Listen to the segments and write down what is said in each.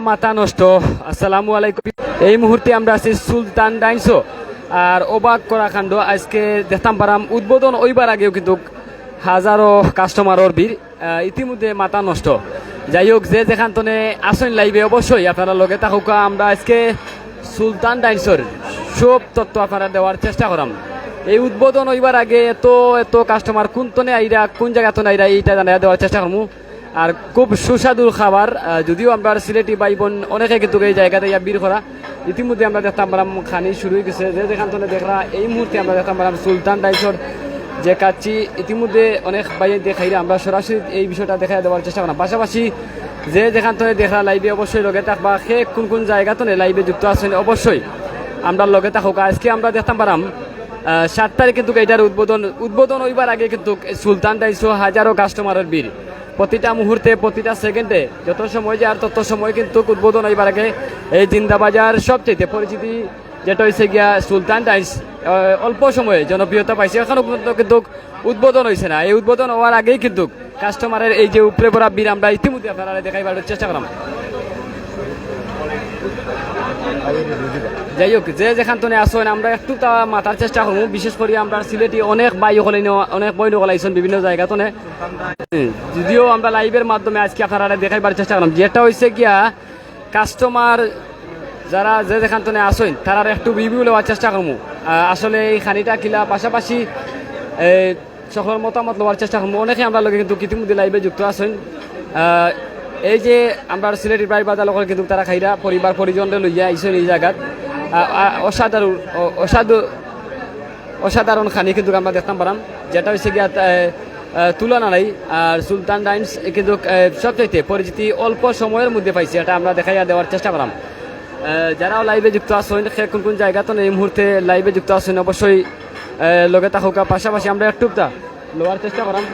মাথা নষ্ট। আসসালামু আলাইকুম। এই মুহূর্তে আমরা আছি সুলতান ডাইনসো আর অবাক করা কাণ্ড। আজকে দেখতাম পারাম, উদ্বোধন ওইবার আগেও কিন্তু হাজারো কাস্টমারের ভিড় ইতিমধ্যে মাথা নষ্ট। যাই হোক, যে যেখান তনে আসন লাইবে অবশ্যই আপনারা লগে থাকুক। আমরা আজকে সুলতান ডাইনসোর সব তথ্য আপনারা দেওয়ার চেষ্টা করাম। এই উদ্বোধন ওইবার আগে এত এত কাস্টমার কোন তনে আইরা, কোন জায়গা তনে আইরা, এইটা জানাই দেওয়ার চেষ্টা করব আর খুব সুস্বাদু খাবার যদিও আমরা সিলেটি ভাই বোন অনেকে কিন্তু এই জায়গাতে ইয়া বীর করা। ইতিমধ্যে আমরা দেখতাম পারাম খানি শুরু হয়ে গেছে। যে যেখান থেকে দেখরা এই মুহূর্তে আমরা দেখতাম পারাম সুলতান ডাইসর যে কাচ্ছি ইতিমধ্যে অনেক বাইরে দেখাইলে আমরা সরাসরি এই বিষয়টা দেখা দেওয়ার চেষ্টা করলাম। পাশাপাশি যে যেখান থেকে দেখরা লাইভে অবশ্যই লগে থাকবা। সে কোন কোন জায়গা তো লাইভে যুক্ত আছেন অবশ্যই আমরা লগে থাকুক। আজকে আমরা দেখতাম পারাম সাত তারিখ কিন্তু এটার উদ্বোধন উদ্বোধন হইবার আগে কিন্তু সুলতান ডাইসো হাজারো কাস্টমারের ভিড়। প্রতিটা মুহূর্তে, প্রতিটা সেকেন্ডে, যত সময় যায় আর তত সময় কিন্তু উদ্বোধন হইবার আগে এই জিন্দাবাজার সবচেয়ে পরিচিতি যেটা হয়েছে গিয়া সুলতান টাইস অল্প সময়ে জনপ্রিয়তা পাইছে। এখনও পর্যন্ত কিন্তু উদ্বোধন হয়েছে না। এই উদ্বোধন হওয়ার আগেই কিন্তু কাস্টমারের এই যে উপরে পড়া বীর আমরা ইতিমধ্যে আপনারা দেখাইবার চেষ্টা করলাম। যাই হোক যে যেখান থেকে আসেন আমরা একটু তা মাথার চেষ্টা করব বিশেষ করে আমরা সিলেটি অনেক বাই হলে অনেক বই নকলাইছেন বিভিন্ন জায়গা তো যদিও আমরা লাইভের মাধ্যমে আজকে আপনারা দেখাইবার চেষ্টা করলাম যেটা হয়েছে গিয়া কাস্টমার যারা যে যেখান থেকে আসেন তারা একটু রিভিউ নেওয়ার চেষ্টা করব আসলে এই খানিটা কিলা পাশাপাশি সকলের মতামত নেওয়ার চেষ্টা করব অনেকে আমরা লোকে কিন্তু ইতিমধ্যে লাইভে যুক্ত আহ, এই যে আমরা সিলেটি প্রায় বাজার লোকের কিন্তু তারা খাইরা পরিবার পরিজনরে লইয়া আইসেন এই আহ, অসাধারণ অসাধু অসাধারণ খানি কিন্তু আমরা দেখতাম পারাম যেটা হচ্ছে গিয়া তুলনা নাই আর সুলতান ডাইন্স কিন্তু সবচাইতে পরিচিতি অল্প সময়ের মধ্যে পাইছে এটা আমরা দেখাইয়া দেওয়ার চেষ্টা করাম। যারাও লাইভে যুক্ত আছেন সে কোন কোন জায়গা তো এই মুহূর্তে লাইভে যুক্ত আছেন অবশ্যই লগে থাকুকা। পাশাপাশি আমরা একটু তা লোয়ার চেষ্টা করাম।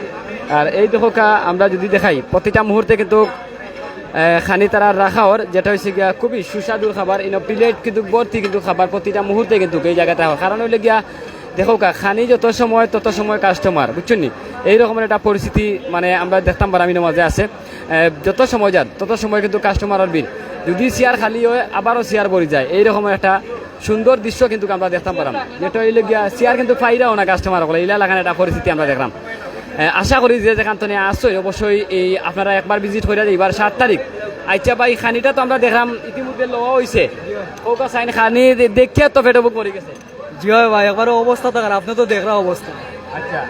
আর এই দেখোকা আমরা যদি দেখাই প্রতিটা মুহূর্তে কিন্তু খানি তারা রাখাওর, যেটা হচ্ছে গিয়া খুবই সুস্বাদু খাবার। ইনো প্লেট কিন্তু, ভর্তি কিন্তু খাবার প্রতিটা মুহূর্তে কিন্তু এই জায়গাতে হয়। কারণ হইলে গিয়া, দেখো কা খানি যত সময়, তত সময় কাস্টমার বুঝছেন নি? এই রকমের একটা পরিস্থিতি মানে আমরা দেখতাম পারামিনের মাঝে আছে। যত সময় যান তত সময় কিন্তু কাস্টমারের ভিড়। যদি চেয়ার খালি হয়, আবারও চেয়ার ভরি যায়। এই রকমের একটা সুন্দর দৃশ্য কিন্তু আমরা দেখতাম পারাম যেটা হইলে গিয়া চেয়ার কিন্তু ফাইরাও না কাস্টমার এইলা লাগান একটা পরিস্থিতি আমরা দেখলাম। আশা করি যে যেখান থেকে আসছে অবশ্যই এই আপনারা একবার ভিজিট করে এবার সাত তারিখ। আচ্ছা ভাই খানিটা তো আমরা দেখলাম ইতিমধ্যে লওয়া হয়েছে ওকা সাইন খানি দে- দেখিয়ে তো ফেটে বুক মরে গেছে। জি হয় ভাই একবার অবস্থা তো খারাপ আপনি তো দেখরা অবস্থা। আচ্ছা।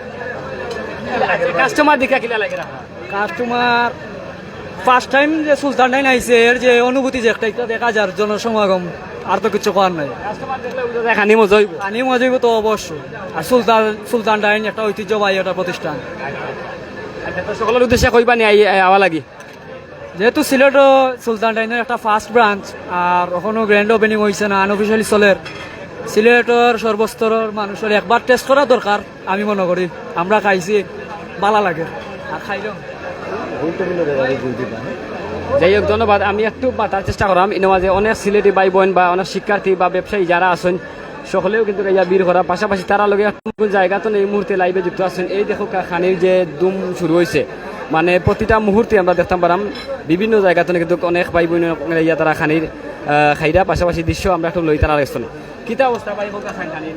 কাস্টমার দেখা কিলা লাগে কাস্টমার ফার্স্ট টাইম যে সুলতান ডাইন আইছে এর যে অনুভূতি যে একটা দেখা যার জনসমাগম। আর তো কিছু করার নাই। খানি মজা হইব মজাইব তো অবশ্যই আর সুলতান সুলতান ডাইন একটা ঐতিহ্যবাহী একটা প্রতিষ্ঠান। আচ্ছা সকলের উদ্দেশ্যে কইবা নি আওয়া লাগি? যেহেতু সিলেটও সুলতান ডাইনের একটা ফার্স্ট ব্রাঞ্চ আর এখনও গ্র্যান্ড ওপেনিং হয়েছে না আনঅফিসিয়ালি চলের সিলেটের সর্বস্তরের মানুষের একবার টেস্ট করা দরকার আমি মনে করি। আমরা খাইছি ভালো লাগে। আর খাইলাম যাই হোক ধন্যবাদ। আমি একটু তার চেষ্টা করাম। ইনো মাঝে অনেক সিলেটি ভাই বোন বা অনেক শিক্ষার্থী বা ব্যবসায়ী যারা আছেন সকলেও কিন্তু ইয়া বীর করা পাশাপাশি তারা লগে কোন জায়গা তো এই মুহূর্তে লাইভে যুক্ত আছেন। এই দেখো খানির যে দুম শুরু হয়েছে মানে প্রতিটা মুহূর্তে আমরা দেখতাম পারাম বিভিন্ন জায়গা তো কিন্তু অনেক ভাই বোন ইয়া তারা খানির খাইরা পাশাপাশি দৃশ্য আমরা একটু লই তারা রেস্তোনে কিতা অবস্থা ভাই? হোক খান খানির।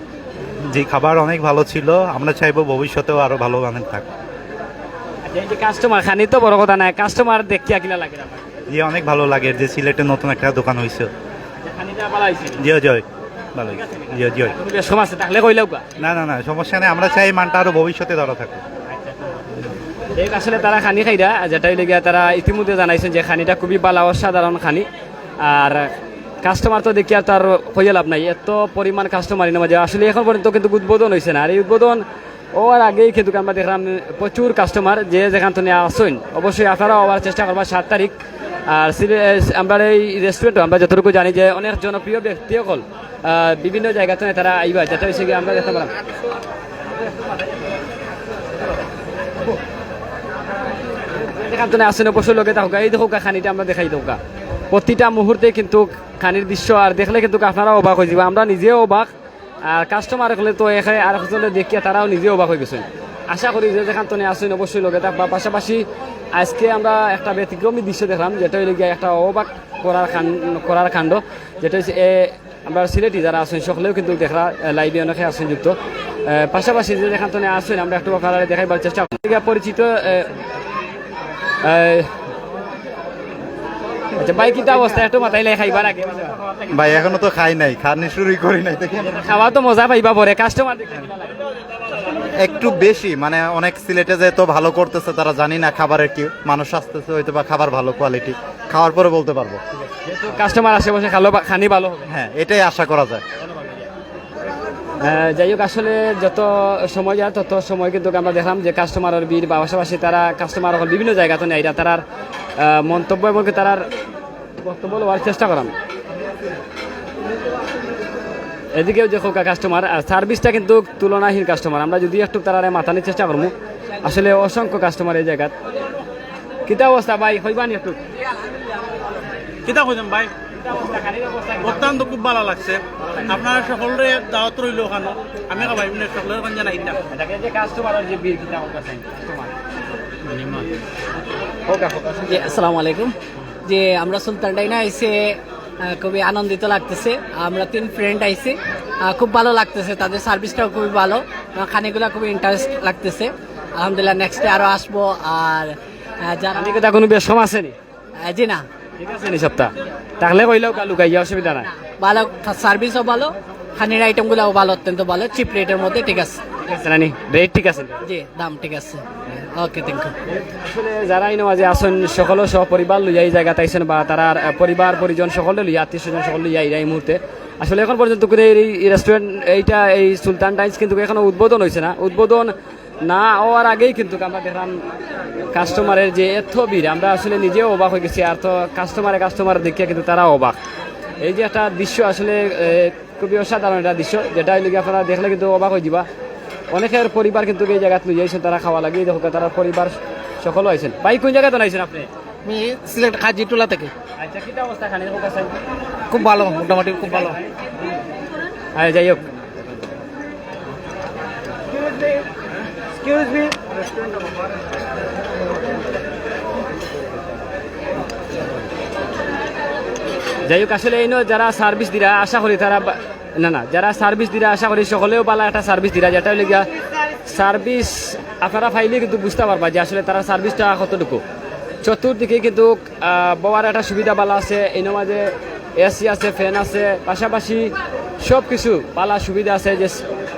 জি খাবার অনেক ভালো ছিল। আমরা চাইব ভবিষ্যতেও আরও ভালো মানের থাক আচ্ছা, এই যে কাস্টমার খানি তো বড় কথা নাই কাস্টমার দেখিয়া কিনা লাগে জি অনেক ভালো লাগে। যে সিলেটে নতুন একটা দোকান হয়েছে আচ্ছা, জি জয় ভালো জি জয় আছে তাহলে কইলেও না না না সমস্যা নেই। আমরা চাই মানটা আরও ভবিষ্যতে ধরা থাকুক। এই আসলে তারা খানি খাইরা যেটা হইলে গিয়া তারা ইতিমধ্যে জানাইছেন যে খানিটা খুবই বালা অসাধারণ খানি। আর কাস্টমার তো দেখি আর তার হইয়া লাভ নাই। এত পরিমাণ কাস্টমার ইনো মাঝে। আসলে এখন পর্যন্ত কিন্তু উদ্বোধন হয়েছে না। আর এই উদ্বোধন ওর আগেই কিন্তু আমরা দেখলাম, প্রচুর কাস্টমার যে যেখান থেকে আসুন অবশ্যই আপনারাও আবার চেষ্টা করবা, সাত তারিখ। আর আমরা এই রেস্টুরেন্ট আমরা যতটুকু জানি যে অনেক জনপ্রিয় ব্যক্তি সকল বিভিন্ন জায়গা থেকে তারা আইবা, যাতে হচ্ছে গিয়ে আমরা দেখতে পারাম যেখান থেকে আসেন অবশ্যই লোকে থাকুক। এই দেখুক, খানিটা আমরা দেখাই দৌকা প্রতিটা মুহূর্তে কিন্তু খানির দৃশ্য, আর দেখলে কিন্তু আপনারা অবাক হয়ে যাবে আমরা নিজেও অবাক। আর কাস্টমার হলে তো এখানে আর একজনে দেখিয়া তারাও নিজে অবাক হয়ে গেছেন। আশা করি যে যেখান থেকে আসেন অবশ্যই লোকে থাকবা পাশাপাশি আজকে আমরা একটা ব্যতিক্রমী দৃশ্য দেখলাম, যেটা হইলে গিয়ে একটা অবাক করার করার কাণ্ড, যেটা হচ্ছে আমরা সিলেটি যারা আছেন সকলেও কিন্তু দেখা লাইভে অনেকে আছেন যুক্ত। পাশাপাশি যে যেখান থেকে আসছেন, আমরা একটু আপনারা দেখাইবার চেষ্টা পরিচিত আচ্ছা ভাই কিতা অবস্থা? একটু মাথায় লাই খাইবার আগে। ভাই এখনও তো খাই নাই খানি শুরুই করি নাই খাওয়া তো মজা পাইবা পরে কাস্টমার একটু বেশি মানে অনেক সিলেটে যে তো ভালো করতেছে তারা জানি না খাবারের কি মানুষ আসতেছে হয়তো বা খাবার ভালো কোয়ালিটি খাওয়ার পরে বলতে পারব। কাস্টমার আশেপাশে খালো খানি ভালো হ্যাঁ এটাই আশা করা যায়। যাই হোক আসলে যত সময় যায় তত সময় কিন্তু আমরা দেখলাম যে কাস্টমারের ভিড় বা পাশাপাশি তারা কাস্টমার বিভিন্ন জায়গাতে নেই এরা তারার আহ, মন্তব্য এবং কি তারার বক্তব্য লওয়ার চেষ্টা করাম। এদিকেও যে দেখো কাস্টমার আর সার্ভিসটা কিন্তু তুলনাহীন কাস্টমার আমরা যদি একটু তারা মাথানোর চেষ্টা করব আসলে অসংখ্য কাস্টমার এই জায়গাত। কিতা অবস্থা ভাই? হইবানি একটু? কিতা কইতাম ভাই? অত্যন্ত খুব ভালো লাগছে। আপনারা সকলরে দাওয়াত রইল ওখানে। আমি ভাই মানে সকলের ওখানে জানাই। দিতাম যে ভিড় কিতা কাস্টমার জি আসসালামু আলাইকুম। যে আমরা সুলতান ডাইনা আইসে খুবই আনন্দিত লাগতেছে। আমরা তিন ফ্রেন্ড আহ, খুব ভালো লাগতেছে তাদের সার্ভিসটাও খুবই ভালো। খানিগুলা খুবই ইন্টারেস্ট লাগতেছে। আলহামদুলিল্লাহ নেক্সট ডে আরও আসব আর যারা কোনো বেশ সময় আসেনি জি না। ঠিক আছে নি সপ্তাহ তাহলে কইলেও অসুবিধা নাই। ভালো সার্ভিসও ভালো খানির আইটেমগুলোও ভালো অত্যন্ত ভালো চিপ রেটের মধ্যে ঠিক আছে। ঠিক আছে নানি? রেট ঠিক আছে? জি দাম ঠিক আছে। ওকে থ্যাংক ইউ আসলে যারা এই মাঝে আসেন সকলেও সহ লইয়া এই জায়গাতে আইসেন বা তারা পরিবার পরিজন সকলে লইয়া আত্মীয় স্বজন সকলে লইয়া এই মুহূর্তে। আসলে এখন পর্যন্ত কিন্তু এই রেস্টুরেন্ট এইটা এই সুলতান টাইমস কিন্তু এখনও উদ্বোধন হয়েছে না। উদ্বোধন না হওয়ার আগেই কিন্তু আমরা দেখলাম কাস্টমারের যে এত ভিড়। আমরা আসলে নিজেও অবাক হয়ে গেছি আর তো কাস্টমারে কাস্টমার দেখে কিন্তু তারা অবাক। এই যে একটা দৃশ্য আসলে খুবই অসাধারণ একটা দৃশ্য যেটা আপনারা দেখলে কিন্তু অবাক হয়ে যাবা। অনেকের পরিবার কিন্তু এই জায়গাত লই যাইছেন তারা খাওয়া লাগিয়ে দেখো তারা পরিবার সকল আইছেন। ভাই কোন জায়গাতে আইছেন আপনি? আমি সিলেট খাজিটোলা থেকে। আচ্ছা কিটা অবস্থা খানি দেখো কাছে। খুব ভালো মোটামুটি খুব ভালো। আরে যাই হোক। যাই হোক আসলে এই নয় যারা সার্ভিস দিরা আশা করি তারা না না, যারা সার্ভিস দিরা, আশা করি সকলেও পালা একটা সার্ভিস দিরা। যেটা হলে গিয়া সার্ভিস আপনারা ফাইলে কিন্তু বুঝতে পারবা যে আসলে তারা সার্ভিসটা কতটুকু। চতুর্দিকে কিন্তু বওয়ার একটা সুবিধা বালা আছে এই মাঝে এসি আছে ফ্যান আছে, পাশাপাশি সব কিছু পালা সুবিধা আছে যে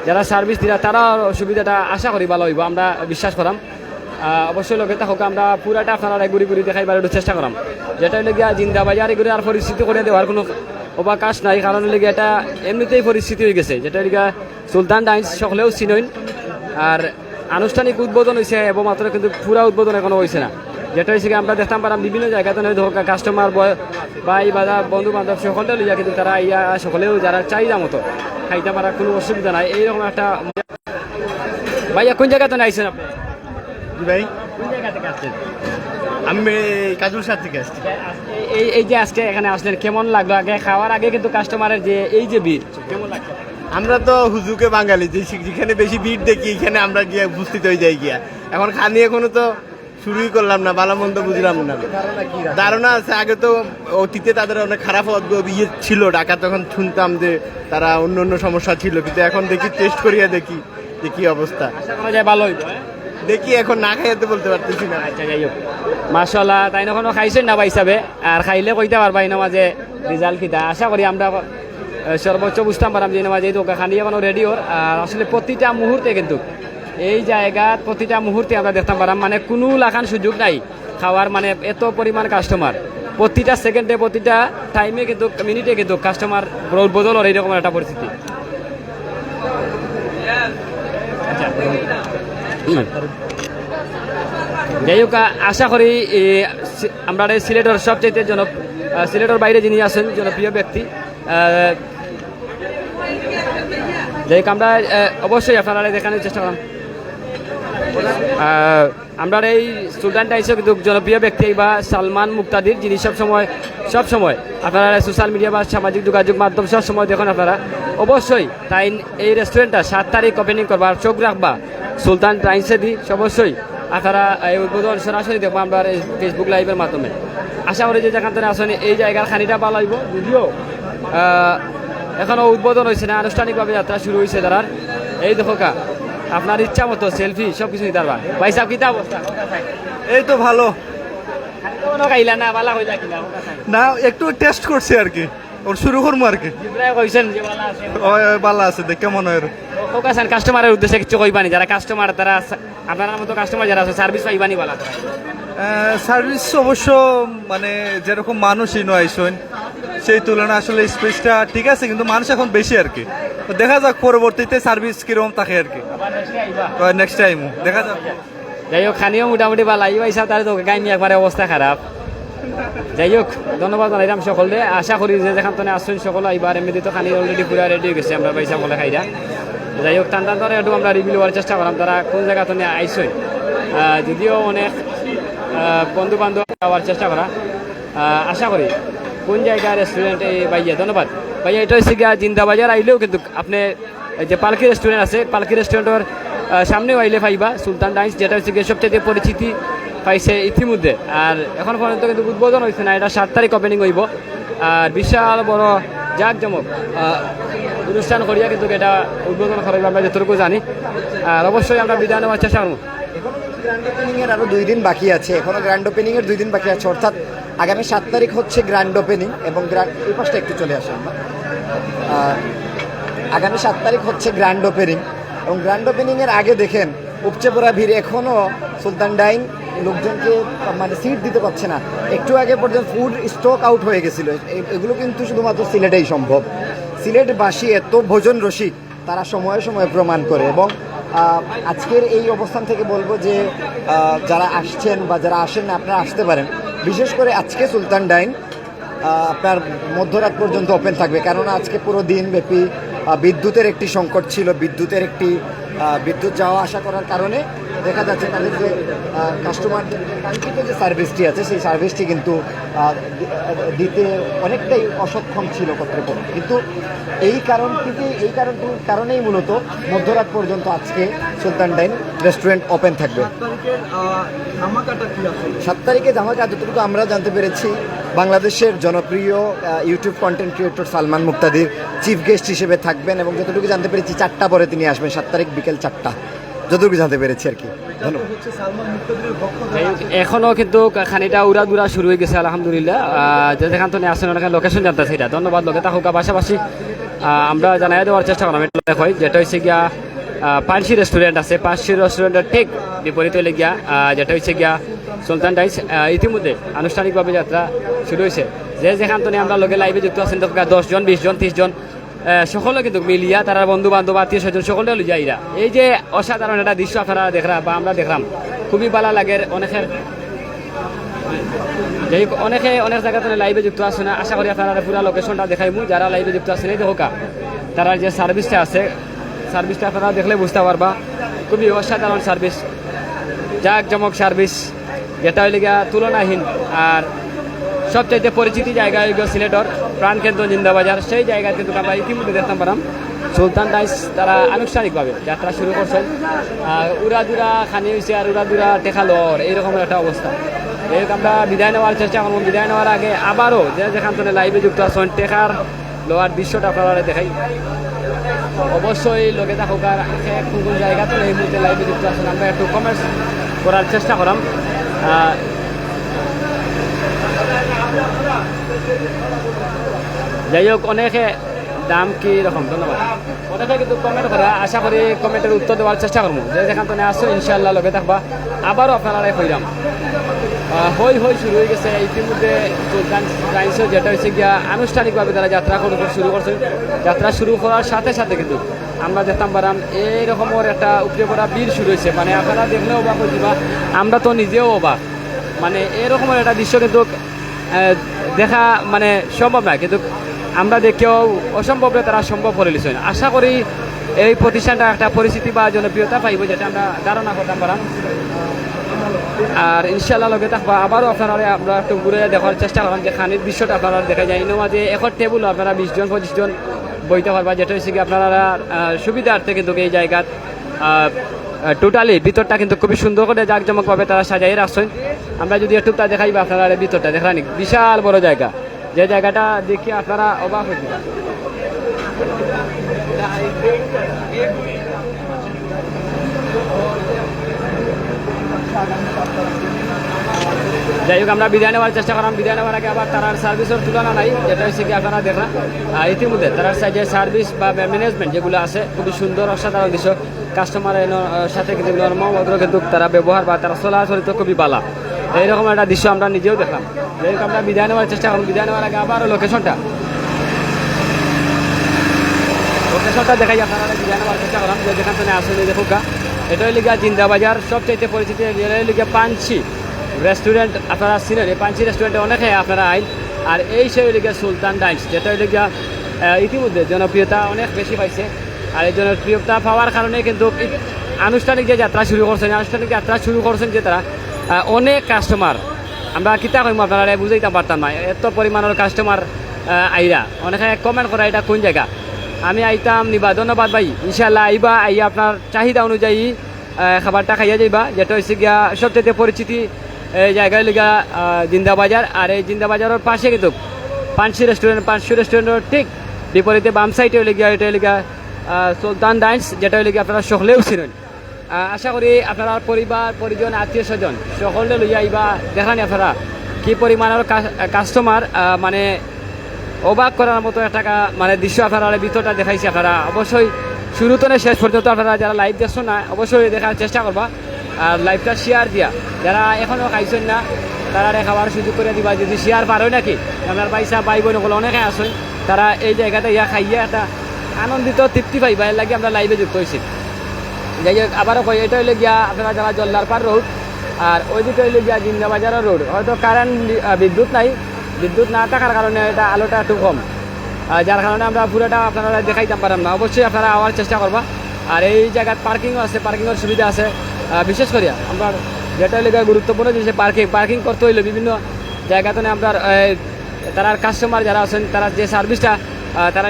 যারা সার্ভিস দিরা তারা সুবিধাটা আশা করি ভালো হইব, আমরা বিশ্বাস করাম। অবশ্যই লগে থাকুক, আমরা পুরাটা আপনারা ঘুরি ঘুরি দেখাইবার চেষ্টা করাম। যেটা হলে গিয়া জিন্দা বাজার এগুলো আর পরিস্থিতি করে দেওয়ার কোনো অবকাশ নাই কারণ হলে গিয়া এটা এমনিতেই পরিস্থিতি হয়ে গেছে। যেটা হলে সুলতান ডাইন্স সকলেও চিনইন আর আনুষ্ঠানিক উদ্বোধন হয়েছে এবং মাত্র কিন্তু পুরা উদ্বোধন এখনও হয়েছে না। যেটা হয়েছে আমরা দেখতাম পারাম বিভিন্ন জায়গাতে নয় ধরো কাস্টমার ভাই বাদা বন্ধু বান্ধব সকলটা লইয়া কিন্তু তারা ইয়া সকলেও যারা চাহিদা মতো খাইতে পারা কোনো অসুবিধা নাই। এইরকম একটা ভাইয়া কোন জায়গাতে আইছেন আপনি? ভাই। কোন জায়গা থেকে আসছেন আমি কাজুর সাথে থেকে আসছি। এই এই যে আজকে এখানে আসলেন কেমন লাগল? আগে খাওয়ার আগে কিন্তু কাস্টমারের যে এই যে ভিড় কেমন লাগছে আমরা তো হুজুকে বাঙালি যে যেখানে বেশি ভিড় দেখি এখানে আমরা গিয়ে উপস্থিত হয়ে যাই গিয়া। এখন খানি এখনও তো শুরুই করলাম না ভালো মন্দ বুঝলাম না। ধারণা আছে আগে তো অতীতে তাদের অনেক খারাপ ইয়ে ছিল ঢাকা তখন শুনতাম যে তারা অন্য অন্য সমস্যা ছিল কিন্তু এখন দেখি টেস্ট করিয়া দেখি যে কি অবস্থা। আশা দেখি এখন না খাইতে বলতে পারতেছি না। আচ্ছা যাই হোক। মাশাল্লাহ তাই এখনও খাইছেন না হিসাবে? আর খাইলে কইতে পারবা এই মাঝে রেজাল্ট কিতা? আশা করি আমরা সর্বোচ্চ বুঝতাম পারাম যে এই দোকান খানি এখনও রেডি ওর। আর আসলে প্রতিটা মুহূর্তে কিন্তু, এই জায়গার প্রতিটা মুহূর্তে আমরা দেখতাম পারাম। মানে কোনো লাখান সুযোগ নাই খাওয়ার মানে এত পরিমাণ কাস্টমার প্রতিটা সেকেন্ডে প্রতিটা টাইমে কিন্তু মিনিটে কিন্তু কাস্টমার বদল এইরকম একটা পরিস্থিতি। আচ্ছা। যাই হোক আশা করি আমরা সিলেটের সবচাইতে জন সিলেটের বাইরে যিনি আছেন জনপ্রিয় ব্যক্তি যাই হোক আমরা অবশ্যই আপনারা দেখানোর চেষ্টা আহ, আমরা এই সুলতান টাইসও কিন্তু জনপ্রিয় ব্যক্তি বা সালমান মুক্তাদির যিনি সবসময় সবসময় আপনারা সোশ্যাল মিডিয়া বা সামাজিক যোগাযোগ মাধ্যম সবসময় দেখুন আপনারা। অবশ্যই তাই এই রেস্টুরেন্টটা সাত তারিখ ওপেনিং করবার চোখ রাখবা। সুলতান টাইমসে দি অবশ্যই। আপনারা এই উদ্বোধন সরাসরি দেখব আমরা এই ফেসবুক লাইভের মাধ্যমে। আশা করি যে যেখান থেকে আসেন এই জায়গার খানিটা ভালো হইব। যদিও আহ, এখনও উদ্বোধন হয়েছে না আনুষ্ঠানিকভাবে যাত্রা শুরু হয়েছে তারার। এই দেখো কা আপনার ইচ্ছা মতো সেলফি সব কিছু দিতে পারবা। ভাই সাহেব কিতা অবস্থা? এই তো ভালো। না ভালো হয়ে যায় কিনা না একটু টেস্ট করছি আর কি। ওর শুরু করব আর কি কইছেন যে ভালো আছে ভালো আছে দেখে মনে হয় ফোকাসেন কাস্টমারের উদ্দেশ্যে কিছু কইবানি যারা কাস্টমার তারা আপনার মতো কাস্টমার যারা আছে সার্ভিস পাইবানি বলা সার্ভিস অবশ্য মানে যেরকম মানুষই নয় শোন সেই তুলনায় আসলে স্পেসটা ঠিক আছে কিন্তু মানুষ এখন বেশি আর কি। তো দেখা যাক পরবর্তীতে সার্ভিস কীরকম থাকে আর কি। নেক্সট টাইম দেখা যাক। যাই হোক খানিও মোটামুটি ভালো পয়সা তার তো গাইনি একবারে অবস্থা খারাপ। যাই হোক, ধন্যবাদ জানাইলাম সকলে আশা করি যে যেখান থেকে আসছেন সকলে এইবার এমনি তো খানি অলরেডি পুরা রেডি হয়ে গেছে, আমরা পয়সা বলে খাইরা। যাই হোক, টান টান একটু আমরা রিভিউ হওয়ার চেষ্টা করলাম, তারা কোন জায়গা থেকে আইসই। যদিও অনেক বন্ধু বান্ধব যাওয়ার চেষ্টা করা। আশা করি কোন জায়গায় রেস্টুরেন্ট এই ভাইয়া, ধন্যবাদ। ভাইয়া, এটা হচ্ছে গিয়া জিন্দাবাজার, আইলেও কিন্তু আপনি যে পালকি রেস্টুরেন্ট আছে, পালকি রেস্টুরেন্টের সামনেও আইলে পাইবা, সুলতান ডাইন্স যেটা হচ্ছে গিয়ে সবচেয়ে পরিচিতি পাইছে ইতিমধ্যে। আর এখন পর্যন্ত কিন্তু উদ্বোধন হয়েছে না এটা সাত তারিখ ওপেনিং হইব। আর বিশাল বড় জাঁকজমক আহ, অনুষ্ঠান করিয়া কিন্তু এটা উদ্বোধন করাইব আমরা যতটুকু জানি। আর অবশ্যই আমরা বিদায় নেওয়ার চেষ্টা করব। গ্র্যান্ড ওপেনিং এর আরও দুই দিন বাকি আছে। এখনও গ্র্যান্ড ওপেনিং এর দুই দিন বাকি আছে। অর্থাৎ আগামী সাত তারিখ হচ্ছে গ্র্যান্ড ওপেনিং এবং গ্র্যান্ড এই পাশটা একটু চলে আসে আমরা। আগামী সাত তারিখ হচ্ছে গ্র্যান্ড ওপেনিং এবং গ্র্যান্ড ওপেনিং এর আগে দেখেন উপচে পড়া ভিড় এখনও সুলতান ডাইন লোকজনকে মানে সিট দিতে পারছে না। একটু আগে পর্যন্ত ফুড স্টক আউট হয়ে গেছিল। এগুলো কিন্তু শুধুমাত্র সিলেটেই সম্ভব। সিলেটবাসী এত ভোজন রসিক, তারা সময়ে সময়ে প্রমাণ করে এবং আজকের এই অবস্থান থেকে বলব যে যারা আসছেন বা যারা আসেন না, আপনারা আসতে পারেন। বিশেষ করে আজকে সুলতান ডাইন আপনার মধ্যরাত পর্যন্ত ওপেন থাকবে। কেননা আজকে পুরো দিন ব্যাপী বিদ্যুতের একটি সংকট ছিল। বিদ্যুতের একটি বিদ্যুৎ যাওয়া আসা করার কারণে দেখা যাচ্ছে তাদের যে কাস্টমারদের কাঙ্ক্ষিত যে সার্ভিসটি আছে সেই সার্ভিসটি কিন্তু দিতে অনেকটাই অসক্ষম ছিল কর্তৃপক্ষ। কিন্তু এই কারণটিতে এই কারণটি কারণেই মূলত মধ্যরাত পর্যন্ত আজকে সুলতান ডাইন রেস্টুরেন্ট ওপেন থাকবে। সাত তারিখে জামাকা যতটুকু আমরা জানতে পেরেছি বাংলাদেশের জনপ্রিয় YouTube content creator Salman Muktadir chief guest হিসেবে থাকবেন এবং যতটুকু জানতে পেরেছি চারটা পরে তিনি আসবেন সাত তারিখ বিকেল চারটা। যতটুকু জানতে পেরেছি আর কি। এখনও কিন্তু খানিটা উড়া দুরা শুরু হয়ে গেছে, আলহামদুলিল্লাহ। যে যেখান থেকে আসেন ওখানে লোকেশন জানতে সেটা ধন্যবাদ লোকে থাকুক পাশাপাশি আমরা জানাই দেওয়ার চেষ্টা করলাম এটা দেখ, যেটা হচ্ছে গিয়া পার্সি রেস্টুরেন্ট আছে। পার্সি রেস্টুরেন্টের ঠিক বিপরীত হলে গিয়া যেটা হচ্ছে গিয়া সুলতান ডাইস ইতিমধ্যে আনুষ্ঠানিকভাবে যাত্রা শুরু হয়েছে যে যেখান থেকে আমরা লোকে লাইভে যুক্ত আছেন তো দশ জন, বিশ সকলে কিন্তু মিলিয়া তারা বন্ধু বান্ধব আত্মীয় স্বজন সকলে লইয়া ইরা এই যে অসাধারণ একটা দৃশ্য আপনারা দেখরা বা আমরা দেখলাম খুবই ভালো লাগে অনেকের। যাই হোক, অনেকে অনেক জায়গাতে লাইভে যুক্ত আছে না আশা করি আপনারা পুরো লোকেশনটা দেখাইমু, যারা লাইভে যুক্ত আছেন, এই দেখোকা তারা যে সার্ভিসটা আছে সার্ভিসটা আপনারা দেখলে বুঝতে পারবা, খুবই অসাধারণ সার্ভিস জাঁকজমক সার্ভিস যেটা হইলে গিয়া তুলনাহীন, আর সবচাইতে পরিচিতি জায়গা হয়ে হইল সিলেটর প্রাণকেন্দ্র জিন্দাবাজার। সেই জায়গায় কিন্তু আমরা ইতিমধ্যে দেখতাম পারাম। সুলতান ডাইস তারা আনুষ্ঠানিকভাবে যাত্রা শুরু করছেন। উড়াদুরা খানি হয়েছে আর উড়াদুরা টেকা লর এইরকমের একটা অবস্থা। এই আমরা বিদায় নেওয়ার চেষ্টা করব বিদায় নেওয়ার আগে আবারও যে যেখান থেকে লাইভে যুক্ত আছেন, টেকার লোয়ার দৃশ্যটা আপনারা দেখাই। অবশ্যই লোকে থাকুক আর কোন কোন জায়গাতে এই মুহূর্তে লাইভে যুক্ত আছেন, আমরা একটু কমেন্টস করার চেষ্টা করাম। যাই হোক অনেকে দাম কি রকম? ধন্যবাদ। অনেকে কিন্তু কমেন্ট করা, আশা করি কমেন্টের উত্তর দেওয়ার চেষ্টা করব। যে যেখান থেকে আসছো ইনশাল্লাহ লগে থাকবা। আবারও আপনারা হইলাম হই হই শুরু হয়ে গেছে। ইতিমধ্যে যেটা হচ্ছে গিয়া আনুষ্ঠানিকভাবে তারা যাত্রা শুরু করছে, যাত্রা শুরু করার সাথে সাথে কিন্তু আমরা দেখতাম পারাম এইরকমের একটা উপরে পড়া বীর শুরু হয়েছে। মানে আপনারা দেখলেও অবাক হয়ে যাবা। আমরা তো নিজেও অবাক। মানে এরকমের একটা দৃশ্য কিন্তু দেখা মানে সম্ভব না কিন্তু আমরা দেখেও অসম্ভব তারা সম্ভব করে লিছেন। আশা করি এই প্রতিষ্ঠানটা একটা পরিচিতি বা জনপ্রিয়তা পাইব যেটা আমরা ধারণা করতাম পারাম। আর ইনশাল্লাহ লগে থাকবা। আবারও আপনারা আমরা একটু ঘুরে দেখার চেষ্টা করলাম যে খানির দৃশ্যটা আপনারা দেখা যায়। মাঝে এখন টেবুল আপনারা বিশ জন পঁচিশ জন বইতে পারবা যেটা হচ্ছে কি আপনারা সুবিধার্থে কিন্তু এই জায়গাত আহ, টোটালি ভিতরটা কিন্তু খুবই সুন্দর করে জাঁকজমকভাবে তারা সাজাই রাখছেন। আমরা যদি একটু তা দেখাইবা আপনারা ভিতরটা দেখানি বিশাল বড় জায়গা। যে জায়গাটা দেখি আপনারা অবাক হয়ে যাই হোক, আমরা বিদায় নেওয়ার চেষ্টা করলাম। বিদায় নেওয়ার আগে আবার তার সার্ভিসের তুলনা নাই, যেটা হচ্ছে কি আপনারা দেখলাম। ইতিমধ্যে তার যে সার্ভিস বা ম্যানেজমেন্ট যেগুলো আছে, খুবই সুন্দর, অসাধারণ দৃশ্য। কাস্টমারের সাথে কিন্তু নর্ম ভদ্র কিন্তু তারা ব্যবহার বা তারা চলাচলিত খুবই বালা। এইরকম একটা দৃশ্য আমরা নিজেও দেখলাম। হোক আমরা বিদায় নেওয়ার চেষ্টা করলাম। বিদায় নেওয়ার আগে আবার লোকেশনটা লোকেশনটা দেখাই আপনারা, বিদায় নেওয়ার চেষ্টা করলাম। যে যেখান থেকে আসলে দেখুক এটা হইলে গিয়া জিন্দাবাজার সবচাইতে পরিচিত গিয়া পাঞ্চি রেস্টুরেন্ট আপনারা চিনেন। এই পাঞ্চি রেস্টুরেন্টে অনেকে আপনারা আইন। আর এই সে হইলে গিয়া সুলতান ডাইন্স যেটা হইলে গিয়া ইতিমধ্যে জনপ্রিয়তা অনেক বেশি পাইছে। আর এই জনপ্রিয়তা পাওয়ার কারণে কিন্তু আনুষ্ঠানিক যে যাত্রা শুরু করছেন আনুষ্ঠানিক যাত্রা শুরু করছেন যে তারা অনেক কাস্টমার আমরা কিতা কইম আপনারা বুঝাইতে পারতাম না। এত পরিমাণের কাস্টমার আইরা। অনেকে কমেন্ট করা, এটা কোন জায়গা? আমি আইতাম নিবা। ধন্যবাদ ভাই। ইনশাল্লাহ আইবা, আই আপনার চাহিদা অনুযায়ী খাবারটা খাইয়া যাইবা। যেটা হচ্ছে গিয়া সবচেয়ে পরিচিতি জায়গায় লিগা জিন্দা বাজার আর এই জিন্দা বাজারের পাশে কিন্তু পাঁচশি রেস্টুরেন্ট পাঁচশি রেস্টুরেন্টের ঠিক বিপরীতে বাম সাইডে লিগা এটা লিগা সুলতান ডাইন্স যেটা লিগা আপনারা সকলেও আহ, আশা করি আপনার পরিবার পরিজন আত্মীয় স্বজন সকলে লইয়া আইবা দেখানি আপনারা কি পরিমাণের কাস্টমার মানে অবাক করার মতো একটা কা- মানে দৃশ্য আপনারা ভিতরটা দেখাইছে আপনারা। অবশ্যই শুরু তো শেষ পর্যন্ত আপনারা যারা লাইভ দেখছ না অবশ্যই দেখার চেষ্টা করবা আর লাইভটা শেয়ার দিয়া। যারা এখনও খাইছেন না তারা খাবার সুযোগ করে দিবা। যদি শেয়ার পারো নাকি আপনার বাইসা ভাই বোন ওগুলো অনেকে আসেন তারা এই জায়গাতে ইয়া খাইয়া একটা আনন্দিত, তৃপ্তি পাইবা এর লাগে আমরা লাইভে যুক্ত হয়েছি যাই হোক আবারও কই এটা হইলে গিয়া আপনারা যারা জল্লার পার রোড আর ওই ওইদিকে হইলে গিয়া জিন্দাবাজারের রোড হয়তো কারেন্ট বিদ্যুৎ নাই। বিদ্যুৎ না থাকার কারণে এটা আলোটা একটু কম। যার কারণে আমরা পুরোটা আপনারা দেখাইতে পারেন না। অবশ্যই আপনারা আওয়ার চেষ্টা করবা আর এই জায়গায় পার্কিংও আছে পার্কিংয়ের সুবিধা আছে। বিশেষ করে আমরা যেটা হইলে গুরুত্বপূর্ণ জিনিস পার্কিং পার্কিং করতে হইলে বিভিন্ন জায়গাতে আপনার তারা কাস্টমার যারা আছেন, তারা যে সার্ভিসটা তারা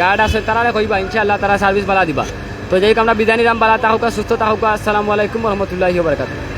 গার্ড আছে তারা কইবা ইনশাআল্লাহ তারা সার্ভিস বালা দিবা। তো যাই আমরা বিদায় নিলাম বালা, তাহুকা সুস্থ, তাহুকা আসসালামু আলাইকুম রহমতুল্লাহি বারকাতুহ।